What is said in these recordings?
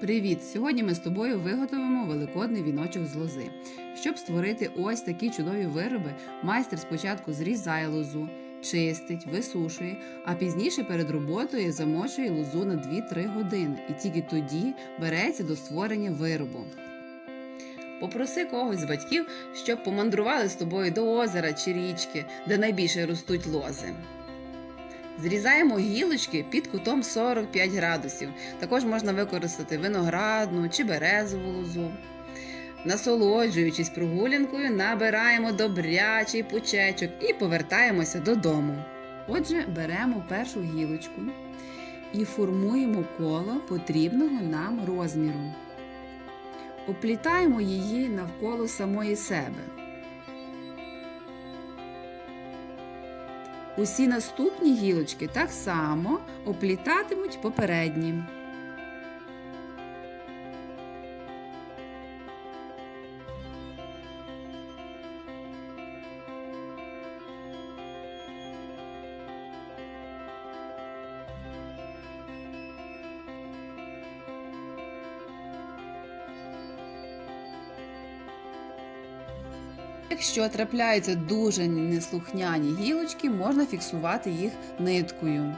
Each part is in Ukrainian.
Привіт! Сьогодні ми з тобою виготовимо великодний віночок з лози. Щоб створити ось такі чудові вироби, майстер спочатку зрізає лозу, чистить, висушує, а пізніше перед роботою замочує лозу на 2-3 години і тільки тоді береться до створення виробу. Попроси когось з батьків, щоб помандрували з тобою до озера чи річки, де найбільше ростуть лози. Зрізаємо гілочки під кутом 45 градусів. Також можна використати виноградну чи березову лозу. Насолоджуючись прогулянкою, набираємо добрячий пучечок і повертаємося додому. Отже, беремо першу гілочку і формуємо коло потрібного нам розміру. Оплітаємо її навколо самої себе. Усі наступні гілочки так само оплітатимуть попередні. Якщо трапляються дуже неслухняні гілочки, можна фіксувати їх ниткою.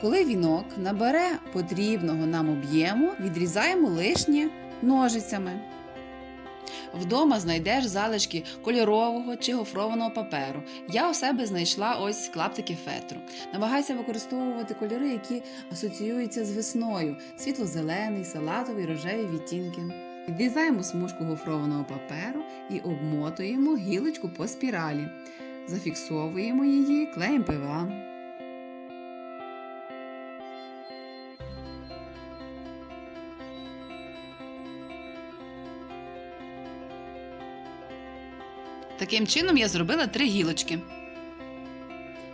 Коли вінок набере потрібного нам об'єму, відрізаємо лишнє ножицями. Вдома знайдеш залишки кольорового чи гофрованого паперу. Я у себе знайшла ось клаптики фетру. Намагайся використовувати кольори, які асоціюються з весною: світло-зелений, салатовий, рожевий відтінки. Відрізаємо смужку гофрованого паперу і обмотуємо гілочку по спіралі. Зафіксовуємо її клеєм ПВА. Таким чином я зробила три гілочки.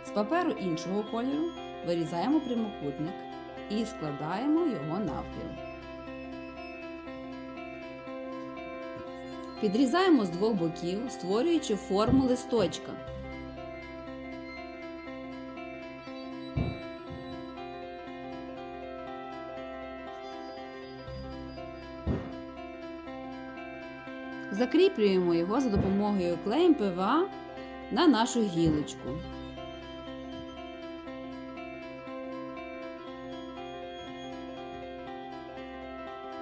З паперу іншого кольору вирізаємо прямокутник і складаємо його навпіл. Підрізаємо з двох боків, створюючи форму листочка. Закріплюємо його за допомогою клеєм ПВА на нашу гілочку.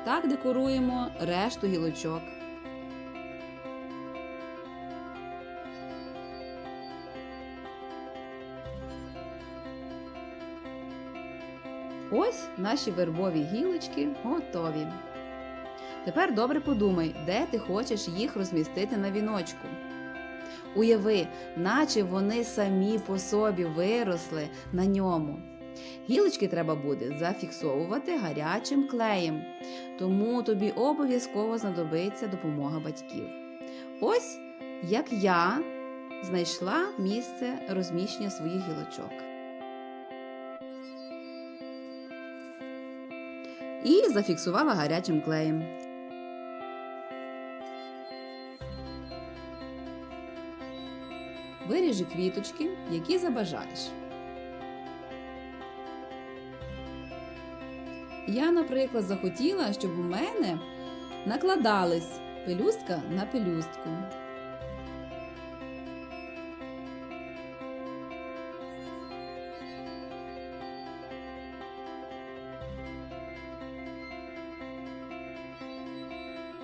Так декоруємо решту гілочок. Ось наші вербові гілочки готові. Тепер добре подумай, де ти хочеш їх розмістити на віночку. Уяви, наче вони самі по собі виросли на ньому. Гілочки треба буде зафіксовувати гарячим клеєм, тому тобі обов'язково знадобиться допомога батьків. Ось як я знайшла місце розміщення своїх гілочок. І зафіксувала гарячим клеєм. Виріжи квіточки, які забажаєш. Я, наприклад, захотіла, щоб у мене накладались пелюстка на пелюстку.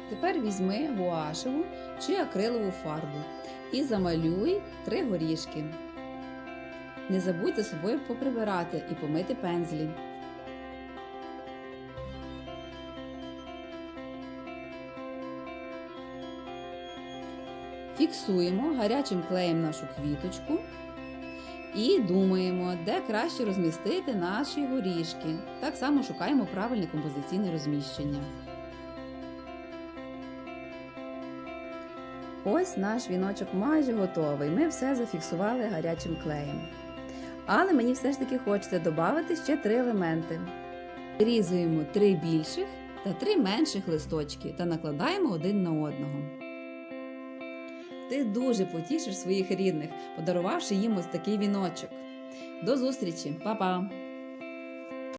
Тепер візьми гуашеву чи акрилову фарбу і замалюй три горішки. Не забудь за собою поприбирати і помити пензлі. Фіксуємо гарячим клеєм нашу квіточку і думаємо, де краще розмістити наші горішки. Так само шукаємо правильне композиційне розміщення. Ось наш віночок майже готовий. Ми все зафіксували гарячим клеєм. Але мені все ж таки хочеться додати ще три елементи. Різуємо три більших та три менших листочки та накладаємо один на одного. Ти дуже потішиш своїх рідних, подарувавши їм ось такий віночок. До зустрічі, Па-па!